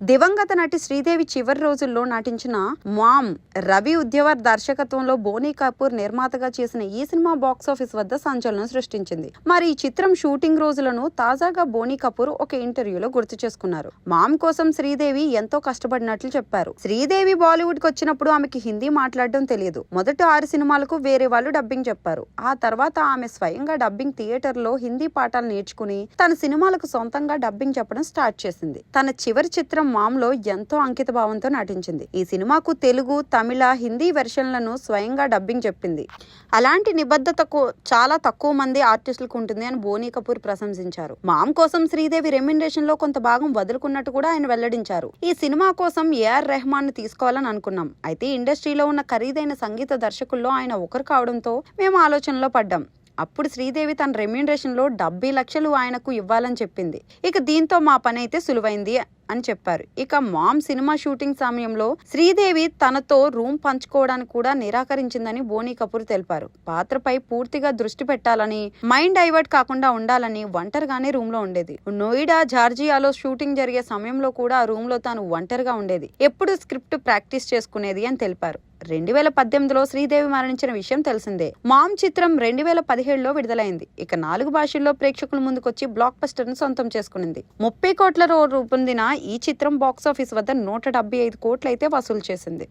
దివంగత నటి శ్రీదేవి చివరి రోజుల్లో నటించిన మామ్ రవి ఉద్యవర్ దర్శకత్వంలో బోనీ కపూర్ నిర్మాతగా చేసిన ఈ సినిమా బాక్సాఫీస్ వద్ద సంచలనం సృష్టించింది. మరి ఈ చిత్రం షూటింగ్ రోజులను తాజాగా బోనీ కపూర్ ఒక ఇంటర్వ్యూలో గుర్తు చేసుకున్నారు. మామ్ కోసం శ్రీదేవి ఎంతో కష్టపడినట్లు చెప్పారు. శ్రీదేవి బాలీవుడ్కి వచ్చినప్పుడు ఆమెకి హిందీ మాట్లాడడం తెలియదు. మొదటి ఆరు సినిమాలకు వేరే వాళ్ళు డబ్బింగ్ చెప్పారు. ఆ తర్వాత ఆమె స్వయంగా డబ్బింగ్ థియేటర్లో హిందీ పాఠాలు నేర్చుకుని తన సినిమాలకు సొంతంగా డబ్బింగ్ చెప్పడం స్టార్ట్ చేసింది. తన చివరి చిత్రం మామ్లో ఎంతో అంకిత భావంతో నటించింది. ఈ సినిమాకు తెలుగు తమిళ హిందీ వెర్షన్లను స్వయంగా డబ్బింగ్ చెప్పింది. అలాంటి నిబద్ధతకు చాలా తక్కువ మంది ఆర్టిస్టులకు ఉంటుంది అని బోనీ కపూర్ ప్రశంసించారు. మామ్ కోసం శ్రీదేవి రెమ్యునరేషన్లో కొంత భాగం వదులుకున్నట్టు కూడా ఆయన వెల్లడించారు. ఈ సినిమా కోసం ఏఆర్ రెహమాన్ను తీసుకోవాలని అనుకున్నాం. అయితే ఇండస్ట్రీలో ఉన్న ఖరీదైన సంగీత దర్శకుల్లో ఆయన ఒకరు కావడంతో మేము ఆలోచనలో పడ్డాం. అప్పుడు శ్రీదేవి తన రెమ్యూనరేషన్లో డెబ్బై లక్షలు ఆయనకు ఇవ్వాలని చెప్పింది. ఇక దీంతో మా పని అయితే సులువైంది అని చెప్పారు. ఇక మామ్ సినిమా షూటింగ్ సమయంలో శ్రీదేవి తనతో రూమ్ పంచుకోవడానికి కూడా నిరాకరించిందని బోనీ కపూర్ తెలిపారు. పాత్రపై పూర్తిగా దృష్టి పెట్టాలని మైండ్ డైవర్ట్ కాకుండా ఉండాలని ఒంటరిగానే రూమ్లో ఉండేది. నోయిడా జార్జియాలో షూటింగ్ జరిగే సమయంలో కూడా ఆ రూమ్లో తాను ఒంటరిగా ఉండేది. ఎప్పుడు స్క్రిప్ట్ ప్రాక్టీస్ చేసుకునేది అని తెలిపారు. రెండు వేల పద్దెనిమిదిలో శ్రీదేవి మరణించిన విషయం తెలిసిందే. మామ్ చిత్రం రెండు వేల పదిహేడులో విడుదలైంది. ఇక నాలుగు భాషల్లో ప్రేక్షకుల ముందుకొచ్చి బ్లాక్ బస్టర్ను సొంతం చేసుకునింది. ముప్పై కోట్ల రూపొందిన ఈ చిత్రం బాక్సాఫీస్ వద్ద నూట డెబ్బై ఐదు కోట్లయితే వసూలు చేసింది.